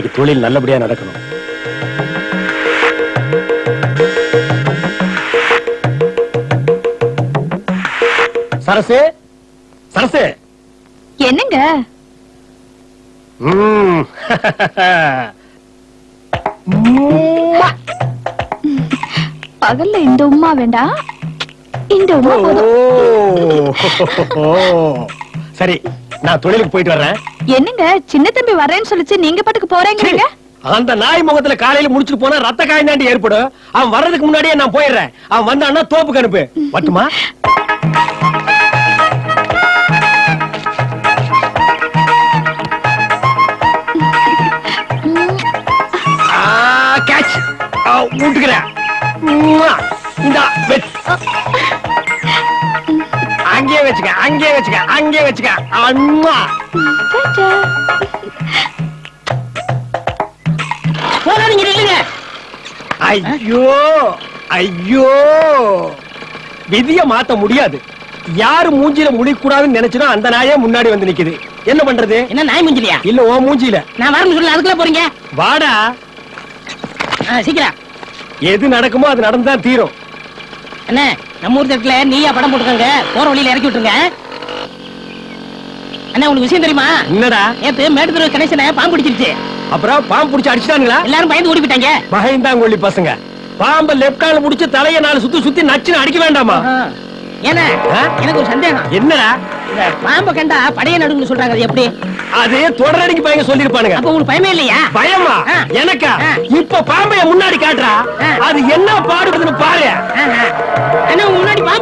இன்னைக்கு தொழில் நல்லபடியா நடக்கணும். சரசு சரசு. என்னங்க. பகல்ல இந்த உமா வேண்டாம் இந்த உமா. சரி நான் தொழிலுக்கு போயிட்டு வர்றேன். என்னங்க சின்ன தம்பி வரேன்னு சொல்லிச்சு நீங்க பாட்டுக்கு போறேங்கிறீங்க அந்த நாய் முகத்துல காலையில முடிச்சுட்டு போனா ரத்த காயம் தாண்டி ஏற்படும். அவன் வர்றதுக்கு முன்னாடியே நான் போயிடுறேன். அவன் வந்தான்னா தோப்புக்கு அனுப்பு. மட்டுமா கேட்ச் விட்டுக்கிறேன் இந்த அங்கேயே வச்சுக்க அங்கேயே வச்சுக்க அங்கேயே வச்சுக்க. அம்மா. போகாதீங்க நில்லுங்க. ஐயோ ஐயோ. விதிய மாத்த முடியாது. யாரு மூஞ்சில முடிக்கூடாதுன்னு நினைச்சனோ அந்த நாயே முன்னாடி வந்து நிக்குது. என்ன பண்றது? என்ன நாய் முஞ்சிலியா? இல்ல ஓ மூஞ்சில நான் வரேன்னு சொல்லி அதுக்குள்ள போறீங்க. வாடா. ஆ, சீக்கிரம். எது நடக்குமோ அது நடந்துதான் தீரும். என்ன நம்ம ஊர் நீயா படம் போட்டுக்கோங்க போற வழியில இறக்கி விட்டுருங்க. அண்ணா உங்களுக்கு விஷயம் தெரியுமா? என்னடா? நேத்து மேட்டுத்தூர் கணேசனை பாம்பு பிடிச்சிருச்சு. அப்புறம் பாம்பு புடிச்சு அடிச்சிட்டாங்களா எல்லாரும் பயந்து ஓடி போயிட்டாங்க. பயந்தாங்கொள்ளி பசங்க. பாம்ப லெப்ட் கால புடிச்சு தலைய நாலு சுத்தி சுத்தி நச்சுன்னு அடிக்க வேண்டாமா. ஏன்னா? எனக்கு ஒரு சந்தேகம். என்னடா? பாம்பை கண்டா படைய நடுங்கன்னு சொல்றாங்க அது எப்படி? அது தொடரடிக்கு பையன் சொல்லிருப்பானுங்க அப்ப உங்களுக்கு பயமே இல்லையா? பயமா. எனக்கா. இப்ப பாம்பைய முன்னாடி காட்டுறா. அது என்ன பாடுபடுதுன்னு பாரு.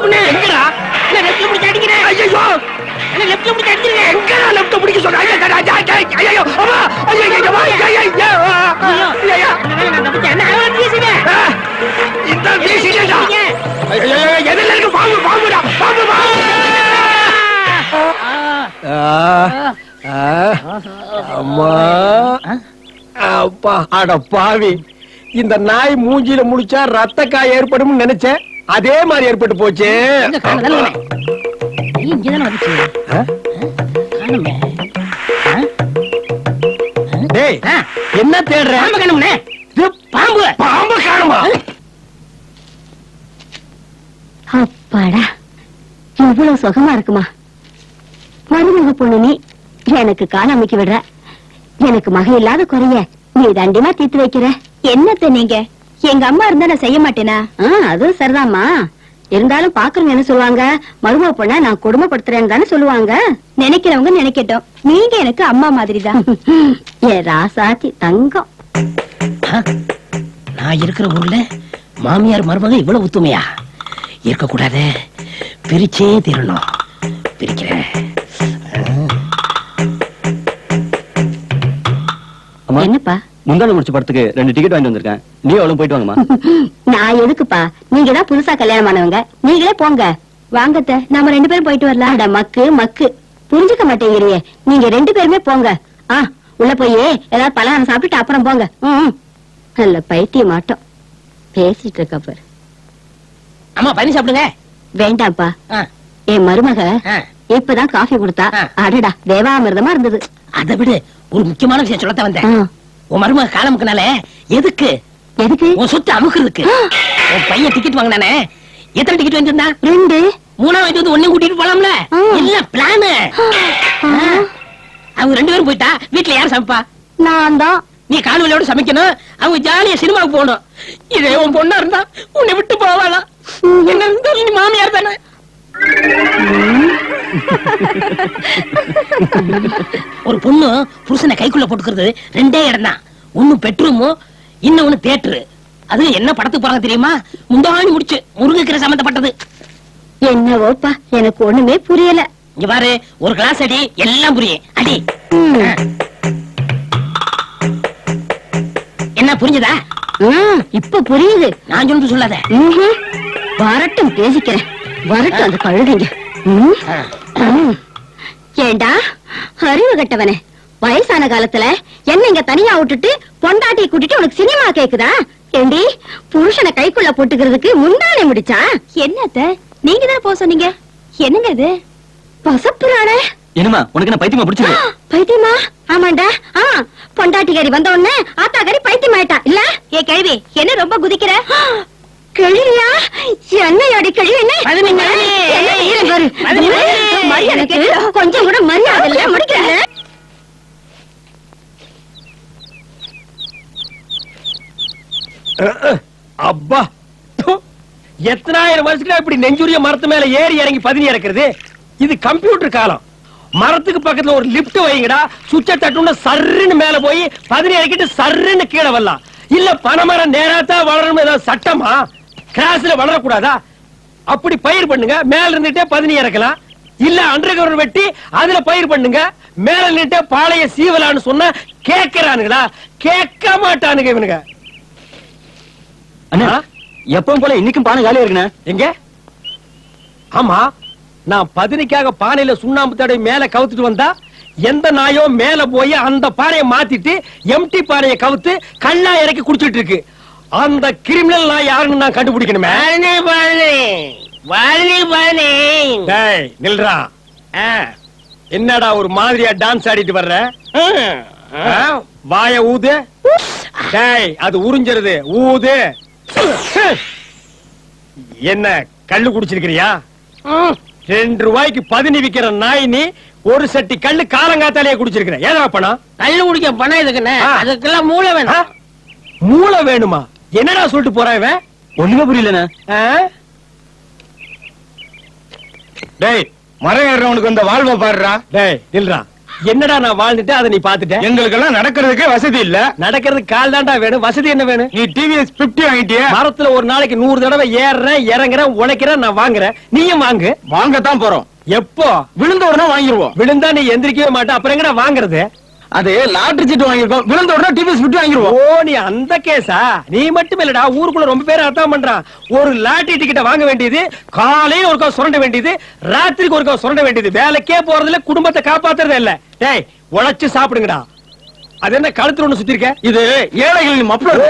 பாம்புண்ணே எங்கடா அண்ணா லெஃப்ட்ல பிடிச்சி அடிக்கிறேன் ஐயோ அண்ணா லெஃப்ட்ல பிடிச்சி எங்கடா ஐயோ ஐயோ, அம்மா, ஐயோ, ஐயோ, ஐயோ, ஐயோ, ஐயோ, ஐயோ, ஐயோ. அண்ணா, நான் தப்பிச்சேன். அண்ணா, அவன் வீசுங்க. ஆ, இந்த வீசிட்டேடா. வீசுங்க. ஐயோ, ஐயோ, ஐயோ, எதிரில இருக்கு பாம்பு பாம்புடா பாம்பு பாம்பு ஆ. அம்மா அப்பா அட பாவி இந்த நாய் மூஞ்சில முடிச்சா ரத்த காய் ஏற்படும் நினைச்சேன் அதே மாதிரி ஏற்பட்டு போச்சு. என்ன தேடுற? பாம்பு பாம்பு. காணுமா? அப்பாடா இவ்வளவு சுகமா இருக்குமா. மருமக பொண்ணு நீ எனக்கு கால் அமைக்க விடுற. எனக்கு மக இல்லாத குறைய நீ தண்டிமா தீர்த்து வைக்கிற. என்னத்த நீங்க? எங்க அம்மா இருந்தா நான் செய்ய மாட்டேனா? அதுவும் சரிதாம்மா. இருந்தாலும் பாக்குறவங்க என்ன சொல்லுவாங்க? மருமக பொண்ண நான் குடும்பப்படுத்துறேன்னு தானே சொல்லுவாங்க? நினைக்கிறவங்க நினைக்கட்டும். நீங்க எனக்கு அம்மா மாதிரிதான். ஏ ராசாத்தி தங்கம்? நான் இருக்கிற ஊர்ல மாமியார் மருமக இவ்வளவு ஒத்துமையா? இருக்க கூடாது பிரிச்சே தீரணும். பிரிக்கிறேன். அம்மா என்னப்பா? முந்தான முடிச்ச படத்துக்கு ரெண்டு டிக்கெட் வாங்கிட்டு வந்திருக்கேன். நீ அவளும் போயிட்டு வாங்கம்மா? நான் எதுக்குப்பா? நீங்க தான் புதுசா கல்யாணம் ஆனவங்க நீங்களே போங்க. வாங்கத்த நாம ரெண்டு பேரும் போயிட்டு வரலாம். அட மக்கு மக்கு. புரிஞ்சுக்க மாட்டேங்கிறீங்க நீங்க ரெண்டு பேருமே போங்க. ஆ உள்ள போய். ஏதாவது பலகாரம் சாப்பிட்டுட்டு அப்புறம் போங்க. ம். நல்ல பைத்திய மாட்டோம் பேசிட்டு இருக்க பாரு. அம்மா பண்ணி சாப்பிடுங்க. வேண்டாம்ப்பா. என் மருமக. இப்பதான் காஃபி கொடுத்தா. அடடா தேவாமிர்தமா இருந்தது. அதை விடு. ஒரு முக்கியமான விஷயம் சொல்லத்தான் வந்தேன். உன் மருமக காலமுக்குனால எதுக்கு? எதுக்கு? உன் சொத்து அமுக்குறதுக்கு. உன் பையன் டிக்கெட் வாங்கினானே. எத்தனை டிக்கெட் வாங்கியிருந்தா? ரெண்டு. மூணாவது வாங்கிட்டு வந்து ஒன்னையும் கூட்டிட்டு போலாம்ல. இல்ல பிளானு அவங்க ரெண்டு பேரும் போயிட்டா வீட்டுல யார் சமைப்பா? நான் தான். நீ கால்வலியோட சமைக்கணும். அவங்க ஜாலியா சினிமாவுக்கு போகணும். இதே உன் பொண்ணா இருந்தா உன்னை விட்டு போவாளா என்ன இருந்தாலும் நீ மாமியார் தானே. ஒரு பொண்ணு புருஷனை கைக்குள்ள போட்டுக்கிறது ரெண்டே இடம் தான் ஒண்ணு பெட்ரூமு இன்னொன்னு தியேட்டரு அது என்ன படத்துக்கு போறாங்க தெரியுமா? முந்தாணி முடிச்சு முருங்கைக்கீரை சம்பந்தப்பட்டது. என்னவோப்பா எனக்கு ஒண்ணுமே புரியல. இங்க பாரு ஒரு கிளாஸ் அடி எல்லாம் புரியும். அடி. என்ன புரிஞ்சதா? இப்ப புரியுது. நான் சொல்லிட்டு சொல்லாத. ம்ஹும். வரட்டும் பேசிக்கிறேன். வரட்டும் அந்த கழுதைங்க. ஏண்டா? அறிவு கட்டவனே. வயசான காலத்துல என்ன இங்க தனியா விட்டுட்டு பொண்டாட்டியை கூட்டிட்டு உனக்கு சினிமா கேக்குதா? ஏண்டி புருஷனை கைக்குள்ள போட்டுக்கிறதுக்கு முந்தானை முடிச்சா? என்னத்த? நீங்க தானே போக சொன்னீங்க? என்னங்க இது? பசப்புறானே. என்னமா உனக்கு என்ன பைத்தியமா பிடிச்சிருக்கு? பைத்தியமா? ஆமாண்டா. ஆ பொண்டாட்டிக்காரி வந்த உடனே ஆத்தாக்காரி பைத்தியம் ஆயிட்டா இல்ல? ஏ கேள்வி என்ன ரொம்ப குதிக்கிற? கிழியா? என்னையோட கிழி என்ன? கொஞ்சம் கூட மரியாதை இல்ல. அஹ், அப்பா. ப்பு. எத்தனாயிரம் வருஷத்துக்கு இப்படி நெஞ்சுரிய மரத்து மேல ஏறி இறங்கி பதினி இறக்குறது? இது கம்ப்யூட்டர் காலம். மரத்துக்கு பக்கத்துல ஒரு லிப்ட் வைங்கடா. சுவிட்ச தட்டுன்னு சர்ருன்னு மேல போய் பதினி இறக்கிட்டு சர்ருன்னு கீழே வரலாம். இல்ல பனைமரம் நேராத்தான் வளரணும் ஏதாவது சட்டமா? கிராஸ்ல வளரக்கூடாதா? அப்படி பயிர் பண்ணுங்க மேல இருந்துட்டே பதினி இறக்கலாம். இல்ல அண்டர் வெட்டி அதுல பயிர் பண்ணுங்க. மேல நின்னுட்டே பாளைய சீவலான்னு சொன்னா கேக்குறானுங்களா கேட்க மாட்டானுங்க இவனுங்க. அண்ணா? எப்பவும் போல இன்னைக்கும் பானை காலியா இருக்குண்ணே? எங்க? ஆமா நான் பதினிக்காக பானையில சுண்ணாம்பு தடவை மேல கவுத்துட்டு வந்தா எந்த நாயோ மேல போய் அந்த பானையை மாத்திட்டு எம்டி பானையை கவுத்து கல்லா இறக்கி குடிச்சிட்டு இருக்கு. அந்த கிரிமினல் நான் யாருன்னு நான் கண்டுபிடிக்கணுமே? நில்றா. என்னடா ஒரு மாதிரியா டான்ஸ் ஆடிட்டு வர்ற? வாய ஊது. டேய் அது உறிஞ்சிருது. ஊது. என்ன கள்ளு குடிச்சிருக்கிறியா. ரெண்டு ரூபாய்க்கு பதினி விக்கிற நாய் நீ ஒரு சட்டி கல்லு காலங்காத்தாலேயே குடிச்சிருக்கிற ஏதா பணம்? கள்ளு குடிக்க பணம் எதுக்குண்ணே? ஆ. அதுக்கெல்லாம் மூளை? வேணும். மூளை வேணுமா? என்னடா சொல்லிட்டு இவன்? ஒண்ணுமே புரியலண்ணே? டேய் மரம் ஏறவனுக்கு இந்த வாழ்வை பாடுறா டேய் நில்றா. என்னடா நான் வாழ்ந்துட்டு அதை நீ பாத்துட்ட எங்களுக்கெல்லாம் நடக்கிறதுக்கே வசதி இல்ல. நடக்கிறதுக்கு கால் தான்டா வேணும். வசதி என்ன வேணும்? நீ டிவிஎஸ் பிப்டி வாங்கிட்டிய? மரத்துல ஒரு நாளைக்கு நூறு தடவை ஏறுறேன் இறங்குறேன் உழைக்கிறேன் நான் வாங்குறேன். நீயும் வாங்கு. வாங்கத்தான் போறோம். எப்போ? விழுந்த உடனே வாங்கிருவோம். விழுந்தா நீ எந்திரிக்கவே மாட்ட. அப்புறம் எங்கடா வாங்குறது? அது லாட்டரி சீட்டு வாங்கிருக்கோம் விழுந்த உடனே டிவிஎஸ் ஓ வாங்கிருவோம். நீ அந்த கேஸா? நீ மட்டும் இல்லடா ஊருக்குள்ள ரொம்ப பேர் அர்த்தம் பண்றான் ஒரு லாட்டரி டிக்கெட்ட வாங்க வேண்டியது காலையில ஒருக்கா சுரண்ட வேண்டியது ராத்திரிக்கு ஒருக்கா சுரண்ட வேண்டியது. வேலைக்கே போறதுல குடும்பத்தை காப்பாத்துறதே இல்ல. டேய் உழைச்சு சாப்பிடுங்கடா. அது என்ன கழுத்துல ஒண்ணு சுத்தி இருக்க? இது ஏழைகளின் ஓ மப்ளர்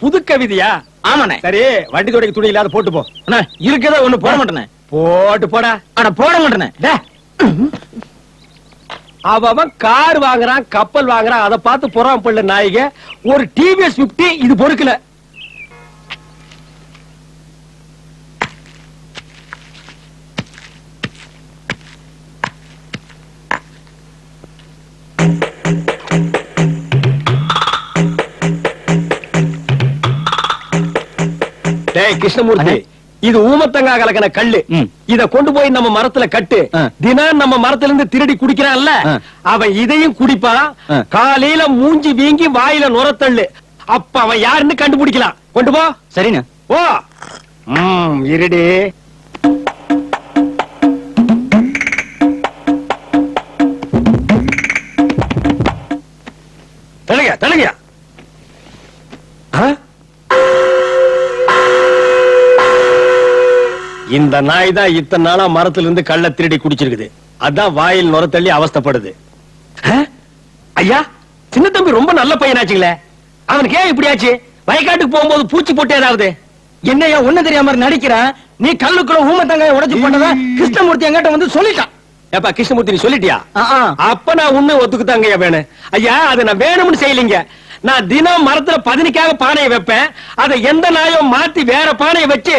புது கவிதையா? ஆமாண்ணே. சரி வண்டி துடைக்க துணி இல்லாத போட்டு போ. அண்ணா இருக்கதா ஒண்ணு போட மாட்டேனே போட்டு போடா. அட போட மாட்டேனே. அவன் கார் வாங்குறான் கப்பல் வாங்குறான் அதை பார்த்து புறாம பள்ள நாயக. ஒரு டிவிஎஸ் 50 இது பொறுக்கல. கிருஷ்ணமூர்த்தி. இது ஊமத்தங்கா கலக்கின கல்லு. இத கொண்டு போய் நம்ம மரத்துல கட்டு. தினம் நம்ம மரத்துல இருந்து திருடி குடிக்கிறான்ல. அவன் இதையும் குடிப்பான். காலையில மூஞ்சி வீங்கி வாயில நுரத்தள்ளு. அப்ப அவன் யாருன்னு கண்டுபிடிக்கலாம். கொண்டு போ. சரிண்ணே. ஓ இருடி. தள்ளுங்க தள்ளுங்க இந்த நாய் தான் இத்தனை நாளா மரத்துல இருந்து கள்ள திருடி குடிச்சிருக்குது. அதான் வாயில் நுர தள்ளி அவஸ்தைப்படுது? ஐயா சின்ன தம்பி ரொம்ப நல்ல பையனாச்சுங்களே. அவனுக்கு ஏன் இப்படி ஆச்சு வயக்காட்டுக்கு போகும்போது பூச்சி போட்டு ஏதாவது? என்னையா ஒண்ணு தெரியாம நடிக்கிறேன். நீ கல்லுக்குள்ள ஊமத்தங்காய உடைச்சு போட்டத கிருஷ்ணமூர்த்தி என்கிட்ட வந்து சொல்லிட்டான். ஏப்பா கிருஷ்ணமூர்த்தி நீ சொல்லிட்டியா. அப்ப நான் உண்மை ஒத்துக்குத்தாங்க வேணும் ஐயா அதை நான் வேணும்னு செய்யலீங்க. நான் தினம் மரத்துல பதினிக்காக பானையை வைப்பேன். அதை எந்த நாயும் மாத்தி வேற பானையை வச்சு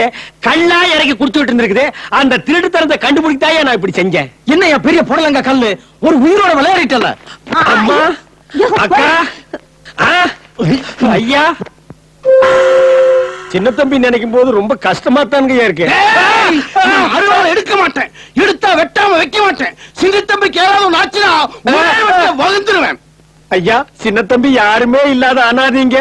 கல்லா இறக்கி குடிச்சுட்டு இருந்திருக்குது. அந்த திருட்டுத்தனத்தை கண்டுபிடித்தாயா நான் இப்படி செஞ்சேன். என்னையா பெரிய புடலங்க கல்லு? ஒரு உயிரோட விளையாடிட்டல அம்மா அக்கா ஐயா. சின்ன தம்பி நினைக்கும் போது ரொம்ப கஷ்டமா தானுங்க இருக்கு. அருவாள் எடுக்க மாட்டேன். எடுத்தா வெட்டாம வைக்க மாட்டேன். சிங்கத்தம்பிக்கு ஏதாவது நாச்சுனா வகுந்துருவேன். ஐயா சின்ன தம்பி யாருமே இல்லாத அனாதீங்க.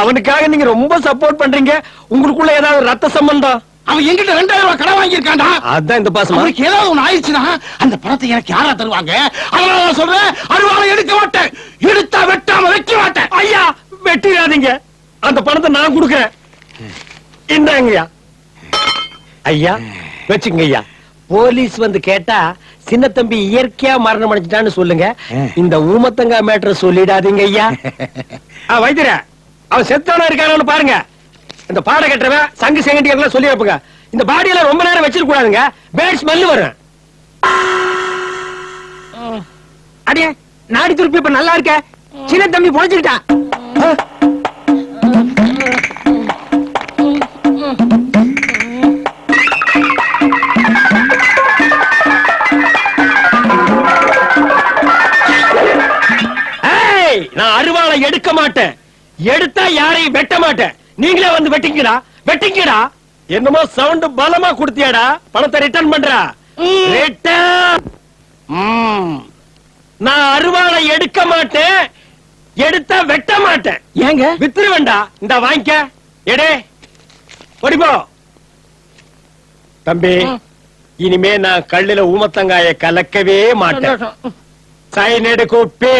அவனுக்காக நீங்க ரொம்ப சப்போர்ட் பண்றீங்க. உங்களுக்குள்ள ஏதாவது ரத்த சம்பந்தம்? அவன் என்கிட்ட ரெண்டாயிரம் ரூபாய் கடன் வாங்கியிருக்கான்டா. அதான் இந்த பாசமா? அவனுக்கு ஏதாவது ஒண்ணு ஆயிடுச்சுன்னா அந்த பணத்தை எனக்கு யாரா தருவாங்க? அதனால நான் சொல்றேன் அருவாளை எடுக்க மாட்டேன். எடுத்தா வெட்டாம வைக்க மாட்டேன். ஐயா வெட்டிடாதீங்க. அந்த பணத்தை நான் கொடுக்கறேன். இந்தாங்கய்யா. ஐயா வச்சுங்க ஐயா போலீஸ் வந்து கேட்டா சின்ன தம்பி இயற்கையா மரணம் அடைஞ்சிட்டான்னு சொல்லுங்க. இந்த ஊமத்தங்கா மேட்டர் சொல்லிடாதீங்க ஐயா. ஆ, வைத்தியரே அவன் செத்தானா இருக்கானு பாருங்க. இந்த பாட கட்டுறவன் சங்கு செங்கட்டி எல்லாம் சொல்லி வைப்புங்க. இந்த பாடியெல்லாம் ரொம்ப நேரம் வச்சிருக்க கூடாதுங்க பேட் ஸ்மெல் வரும். அடியே நாடி துருப்பி இப்ப நல்லா இருக்க. சின்ன தம்பி பொழைச்சுக்கிட்டான். யாரையும் வெட்ட மாட்டேன். நீங்களே வந்து வெட்டிங்கடா வெட்டிங்கடா என்னமோ சவுண்ட் பலமா கொடுத்தியாடா. பணத்தை ரிட்டர்ன் பண்றா. நான் அருவாளை எடுக்க மாட்டேன். எடுத்தா வெட்ட மாட்டேன். ஏங்க? வித்துருவேண்டா இந்த வாங்கிக்க. எடே. ஓடிப்போ தம்பி இனிமே நான் கல்லுல ஊமத்தங்காய கலக்கவே மாட்டேன். சைனடு குப்பி